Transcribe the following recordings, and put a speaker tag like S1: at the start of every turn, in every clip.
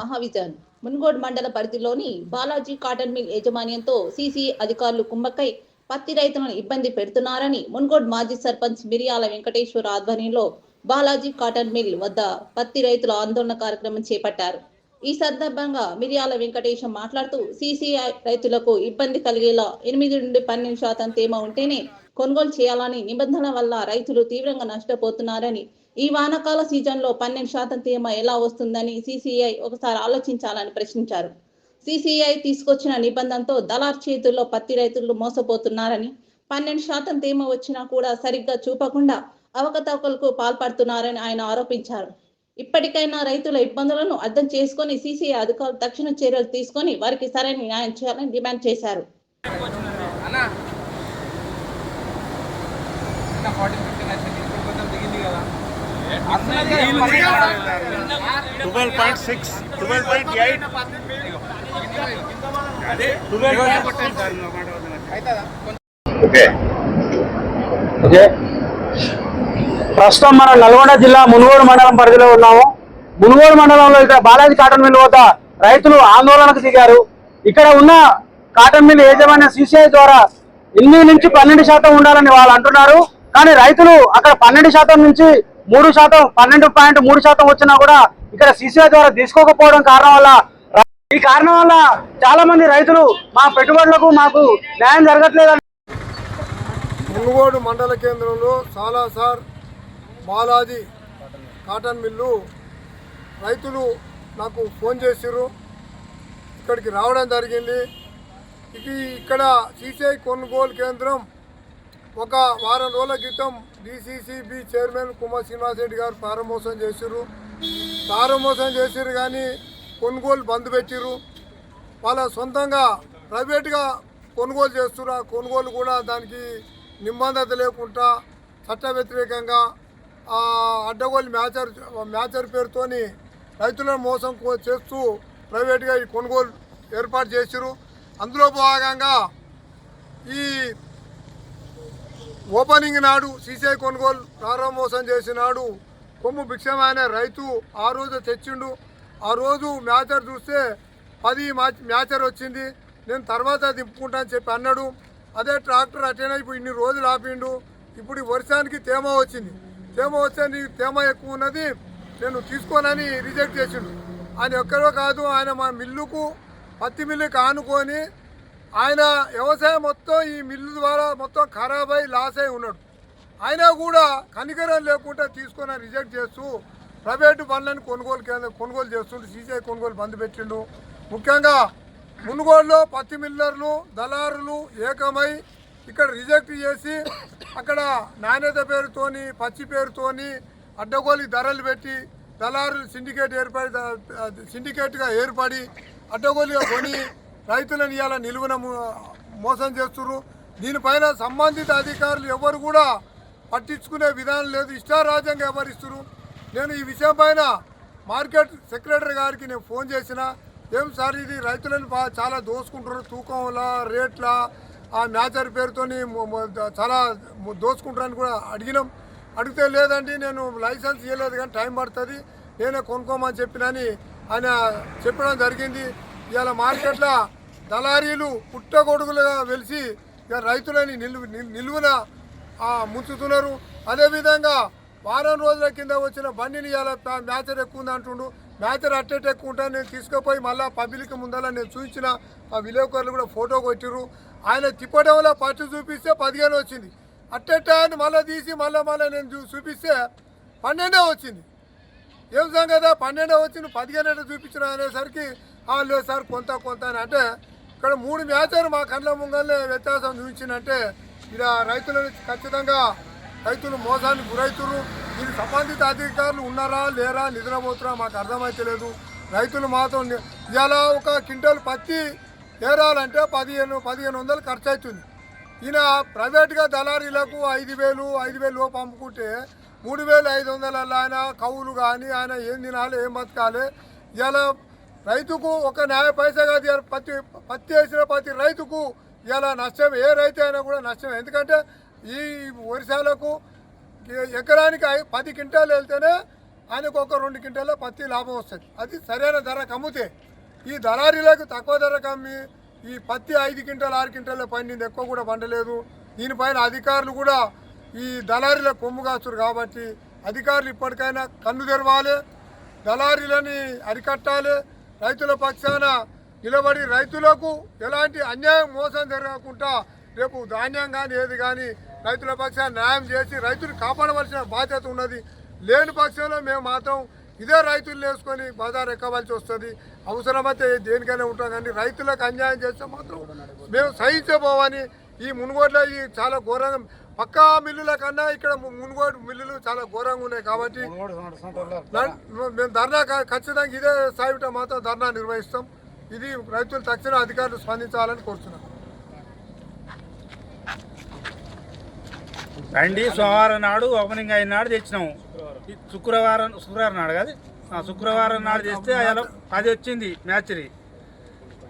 S1: మహావిజన్. మున్గోడ్ మండల పరిధిలోని Balaji cotton mill యాజమాన్యంతో సీసీ అధికారులు కుమ్మక్కై పత్తి రైతులను ఇబ్బంది పెడుతున్నారని మున్గోడ్ మాజీ సర్పంచ్ మిరియాల వెంకటేశ్వర ఆధ్వర్యంలో బాలాజీ కాటన్ మిల్ వద్ద పత్తి రైతుల ఆందోళన కార్యక్రమం చేపట్టారు. ఈ సందర్భంగా మిరియాల వెంకటేశం మాట్లాడుతూ సీసీఐ రైతులకు ఇబ్బంది కలిగేలా ఎనిమిది నుండి పన్నెండు శాతం తేమ ఉంటేనే కొనుగోలు చేయాలని నిబంధనల వల్ల రైతులు తీవ్రంగా నష్టపోతున్నారని ఈ వానాకాల సీజన్లో పన్నెండు శాతం తేమ ఎలా వస్తుందని సీసీఐ ఒకసారి ఆలోచించాలని ప్రశ్నించారు. సీసీఐ తీసుకొచ్చిన నిబంధనతో దళార్ చేతుల్లో పత్తి రైతులు మోసపోతున్నారని పన్నెండు శాతం తేమ వచ్చినా కూడా సరిగ్గా చూపకుండా అవకతవకలకు పాల్పడుతున్నారని ఆయన ఆరోపించారు. ఇప్పటికైనా రైతుల ఇబ్బందులను అర్థం చేసుకొని సీసీఐ అధికారులు తక్షణ చర్యలు తీసుకొని వారికి సరైన న్యాయం చేయాలని డిమాండ్ చేశారు.
S2: అన్నా
S3: twelve point six twelve point eight
S2: okay
S4: okay ప్రస్తుతం మనం నల్గొండ జిల్లా మునుగోడు మండలం పరిధిలో ఉన్నాము. మునుగోడు మండలంలో ఇక్కడ బాలాజీ కాటన్ మిల్ వద్ద రైతులు ఆందోళనకు దిగారు. ఇక్కడ ఉన్న కాటన్ మిల్ యాజమాన్య సీసీఐ ద్వారా ఎనిమిది నుంచి పన్నెండు శాతం ఉండాలని వాళ్ళు అంటున్నారు. కానీ రైతులు అక్కడ పన్నెండు శాతం నుంచి మూడు శాతం పన్నెండు పాయింట్ మూడు శాతం వచ్చినా కూడా ఇక్కడ సీసీఐ ద్వారా తీసుకోకపోవడం కారణం వల్ల ఈ కారణం వల్ల చాలా మంది రైతులు మా పెట్టుబడులకు మాకు న్యాయం జరగట్లేదని
S5: మునుగోడు మండల కేంద్రంలో సాలాసార్ బాలాజీ కాటన్ మిల్లు రైతులు నాకు ఫోన్ చేసిర్రు. ఇక్కడికి రావడం జరిగింది. ఇది ఇక్కడ సీసీఐ కొనుగోలు కేంద్రం ఒక వారం రోజుల క్రితం డిసిసిబి చైర్మన్ కుమార్ శ్రీనివాస్ రెడ్డి గారు ప్రారంభోత్సవం చేసిర్రు. ప్రారంభోత్సవం చేసిర్రు కానీ కొనుగోలు బంద్ పెట్టిర్రు. వాళ్ళ సొంతంగా ప్రైవేట్గా కొనుగోలు చేస్తున్నారు ఆ కొనుగోలు కూడా దానికి నిబంధత లేకుండా చట్ట వ్యతిరేకంగా అడ్డగోలు మ్యాచర్ మ్యాచర్ పేరుతోని రైతులను మోసం చేస్తూ ప్రైవేట్గా ఈ కొనుగోలు ఏర్పాటు చేసిరు అందులో భాగంగా ఈ ఓపెనింగ్ నాడు సీసీఐ కొనుగోలు ప్రారంభోత్సవం చేసినాడు కొమ్ము భిక్షమైన రైతు ఆ రోజు తెచ్చిండు. ఆ రోజు మ్యాచర్ చూస్తే పది మ్యాచ్ మ్యాచర్ వచ్చింది. నేను తర్వాత దింపుకుంటా అని చెప్పి అన్నాడు. అదే ట్రాక్టర్ అటైనా ఇప్పుడు ఇన్ని రోజులు ఆపిండు. ఇప్పుడు వర్షానికి తేమ వచ్చింది. తేమ వస్తే నీకు తేమ ఎక్కువ ఉన్నది నేను తీసుకోనని రిజెక్ట్ చేసిండు. ఆయన ఎక్కడో కాదు ఆయన మా మిల్లుకు పత్తి మిల్లుకి ఆనుకొని ఆయన వ్యవసాయం మొత్తం ఈ మిల్లు ద్వారా మొత్తం ఖరాబ్ అయి లాస్ అయి ఉన్నాడు. అయినా కూడా కనికరం లేకుండా తీసుకొని రిజెక్ట్ చేస్తూ ప్రైవేటు పనులను కొనుగోలు కేంద్రం కొనుగోలు చేస్తుంటే సీసీఐ కొనుగోలు బంద్ పెట్టిండు. ముఖ్యంగా మునుగోడులో పత్తి మిల్లర్లు దళారులు ఏకమై ఇక్కడ రిజెక్ట్ చేసి అక్కడ నాణ్యత పేరుతోని పచ్చి పేరుతోని అడ్డగోలి ధరలు పెట్టి దళారులు సిండికేట్ ఏర్పడి సిండికేట్గా ఏర్పడి అడ్డగోలిగా కొని రైతులను ఇవాళ నిలువున మో- మోసం చేస్తున్నారు దీనిపైన సంబంధిత అధికారులు ఎవరు కూడా పట్టించుకునే విధానం లేదు. ఇష్టారాజ్యంగా వ్యవహరిస్తున్నారు నేను ఈ విషయం పైన మార్కెట్ సెక్రటరీ గారికి నేను ఫోన్ చేసిన. ఏం సార్ ఇది రైతులను చాలా దోసుకుంటున్నారు తూకంలా రేట్ల ఆ మ్యాచర్ పేరుతోని చాలా మొ- దోసుకుంటారని కూడా అడిగినాం. అడిగితే లేదండి నేను లైసెన్స్ ఇవ్వలేదు కానీ టైం పడుతుంది. నేనే కొనుక్కోమని చెప్పినని ఆయన చెప్పడం జరిగింది. ఇవాళ మార్కెట్లో దళారీలు పుట్టగొడుగులుగా వెలిసి రైతులని నిలువ నిలువున ముంచుతున్నారు. అదేవిధంగా వారం రోజుల కింద వచ్చిన బండిని ఇలా మ్యాచర్ ఎక్కువ ఉంది అంటుండు. మ్యాచర్ అట్టేట్ ఎక్కువ ఉంటాను నేను తీసుకుపోయి మళ్ళీ పబ్లిక్ ముందర నేను చూపించిన ఆ విలేకరులు కూడా ఫోటో కొట్టిర్రు. ఆయన తిప్పడంలో పట్టు చూపిస్తే పదిహేను వచ్చింది. అట్టేట అని మళ్ళీ తీసి మళ్ళీ మళ్ళీ నేను చూపిస్తే పన్నెండే వచ్చింది. ఏం సంగతి? పన్నెండే వచ్చింది. పదిహేను చూపించిన అనేసరికి లేదు సార్ కొంత కొంత అని అంటే ఇక్కడ మూడు మ్యాచ్లు మా కళ్ళ ముంగల్లే వ్యత్యాసం చూపించిందంటే ఇక రైతులను ఖచ్చితంగా రైతులు మోసానికి గురవుతున్నారు దీనికి సంబంధిత అధికారులు ఉన్నారా లేరా నిద్రపోతురా మాకు అర్థమైతలేదు. రైతులు మాత్రం ఇలా ఒక క్వింటల్ పత్తి ఏరాలంటే పదిహేను పదిహేను వందలు ఖర్చు అవుతుంది ఈయన ప్రైవేట్గా దళారీలకు ఐదు వేలు ఐదు వేలు పంపుకుంటే మూడు వేలు ఐదు వందల ఆయన కవులు కానీ ఆయన ఏం తినాలి ఏం బతకాలి ఇలా రైతుకు ఒక న్యాయ పైసా కాదు ఇవాళ పత్తి పత్తి వేసిన ప్రతి రైతుకు ఇలా నష్టం ఏ రైతు అయినా కూడా నష్టం ఎందుకంటే ఈ ఒరిసాలకు ఎకరానికి పది క్వింటాలు వెళ్తేనే ఆయనకు ఒక రెండు క్వింటాల పత్తి లాభం వస్తుంది. అది సరైన ధరకు అమ్మితే ఈ దళారీలకు తక్కువ ధర కమ్మి ఈ పత్తి ఐదు క్వింటాలు ఆరు క్వింటాల పండింది ఎక్కువ కూడా పండలేదు. దీనిపైన అధికారులు కూడా ఈ దళారీల కొమ్ము కాస్తురు కాబట్టి అధికారులు ఇప్పటికైనా కన్ను తెరవాలి. దళారీలని అరికట్టాలి. రైతుల పక్షాన నిలబడి రైతులకు ఎలాంటి అన్యాయం మోసం జరగకుండా రేపు ధాన్యం కానీ ఏది కానీ రైతుల పక్షాన న్యాయం చేసి రైతులు కాపాడవలసిన బాధ్యత ఉన్నది. లేని పక్షంలో మేము మాత్రం ఇదే రైతులు వేసుకొని బజార్ ఎక్కవలసి వస్తుంది. అవసరమైతే దేనికైనా ఉంటాం కానీ రైతులకు అన్యాయం చేస్తే మాత్రం మేము సహించబోవని ఈ మునుగోడులో ఈ చాలా ఘోరంగా పక్కా మిల్లుల కన్నా ఇక్కడ మునుగోడు మిల్లులు చాలా ఘోరంగా ఉన్నాయి కాబట్టి మేము ధర్నా క- ఖచ్చితంగా ఇదే స్థాయిట మాత్రం ధర్నా నిర్వహిస్తాం. ఇది రైతులు తక్షణ అధికారులు స్పందించాలని కోరుతున్నాం
S6: రండి సోమవారం నాడు ఓపెనింగ్ అయిన నాడు తెచ్చినాము శుక్రవారం శుక్రవారం నాడు కదా. ఆ, శుక్రవారం నాడు తెస్తే అలా పది వచ్చింది మ్యాచ్రీ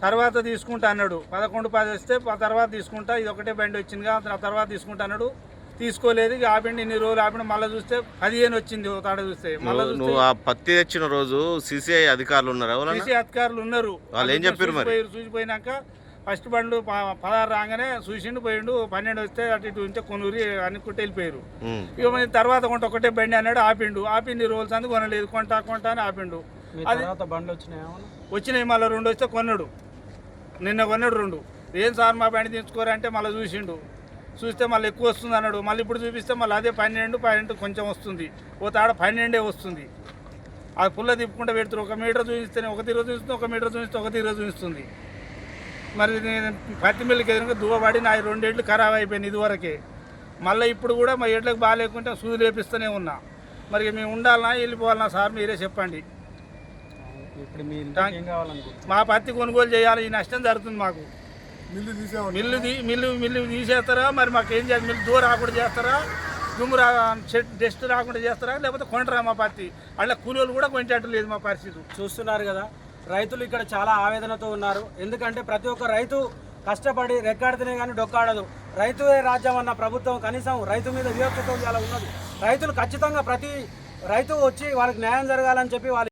S6: తర్వాత తీసుకుంటా అన్నాడు. పదకొండు పది వస్తే తర్వాత తీసుకుంటా ఇది ఒకటే బండి వచ్చింది కదా ఆ తర్వాత తీసుకుంటా అన్నాడు. తీసుకోలేదు ఇక ఆపిండి ఇన్ని రోజులు ఆపిండి మళ్ళీ చూస్తే పదిహేను వచ్చింది తాడ చూస్తే. మళ్ళీ
S3: నువ్వు నువ్వు ఆ పత్తి తెచ్చిన రోజు సిసిఐ అధికారులు ఉన్నారు ఎవరన్నా?
S6: సీసీ అధికారులు ఉన్నారు.
S3: వాళ్ళు ఏం చెప్పారు మరి?
S6: చూసిపోయారు. చూసిపోయినాక ఫస్ట్ బండ్లు ప- పదహారు రాగానే చూసిండు పోయిండు. పన్నెండు వస్తే అటు ఇటు ఉంటే కొనురి అనుకుంటే వెళ్ళిపోయారు. ఇక తర్వాత కొంట ఒకటే బండి అన్నాడు ఆపిండు. ఆపింది రోజులు అందు కొనలేదు. కొంటా కొంటా అని ఆపిండు. అది వచ్చినాయి మళ్ళీ రెండు వస్తే కొన్నాడు. నిన్న కొన్నాడు రెండు. ఏం సార్ మా బండి తీసుకోరంటే మళ్ళీ చూసిండు. చూస్తే మళ్ళీ ఎక్కువ వస్తుంది అన్నాడు. మళ్ళీ ఇప్పుడు చూపిస్తే మళ్ళీ అదే పన్నెండు పన్నెండు కొంచెం వస్తుంది. ఓ తాడ పన్నెండే వస్తుంది. ఆ పుల్ల తిప్పుకుంటే పెడుతున్నారు ఒక మీటర్ చూపిస్తేనే ఒక తీరు చూపిస్తుంది ఒక మీటర్ చూపిస్తే ఒక తీరు చూపిస్తుంది. మరి నేను పత్తి మిల్లుకి ఎదురుగా దువ్వబడి నా రెండేళ్ళు ఖరాబ్ అయిపోయింది ఇదివరకే. మళ్ళీ ఇప్పుడు కూడా మా ఎడ్లకు బాగాలేకుంటే సూది లేపిస్తూనే ఉన్నా. మరి మేము ఉండాలన్నా వెళ్ళిపోవాలనా సార్ మీరే చెప్పండి. మా పత్తి కొనుగోలు చేయాలి ఈ నష్టం జరుగుతుంది మాకు.
S5: మిల్లు తీసేవాళ్ళు.
S6: మిల్లు మిల్లు మిల్లు తీసేస్తారా? మరి మాకు ఏం చేయాలి? మిల్లు దూరం రాకుండా చేస్తారా? దుమ్ము రా డస్ట్ రాకుండా చేస్తారా? లేకపోతే కొంటరా మా పత్తి అట్లా కూలీలు కూడా కొంటట్టు లేదు మా పరిస్థితి.
S4: చూస్తున్నారు కదా రైతులు ఇక్కడ చాలా ఆవేదనతో ఉన్నారు. ఎందుకంటే ప్రతి ఒక్క రైతు కష్టపడి రెక్కాడితేనే కానీ డొక్కాడదు. రైతువే రాజ్యం అన్న ప్రభుత్వం కనీసం రైతు మీద వివక్షతో ఇలా ఉన్నది. రైతులు ఖచ్చితంగా ప్రతి రైతు వచ్చి వాళ్ళకి న్యాయం జరగాలని చెప్పి వాళ్ళు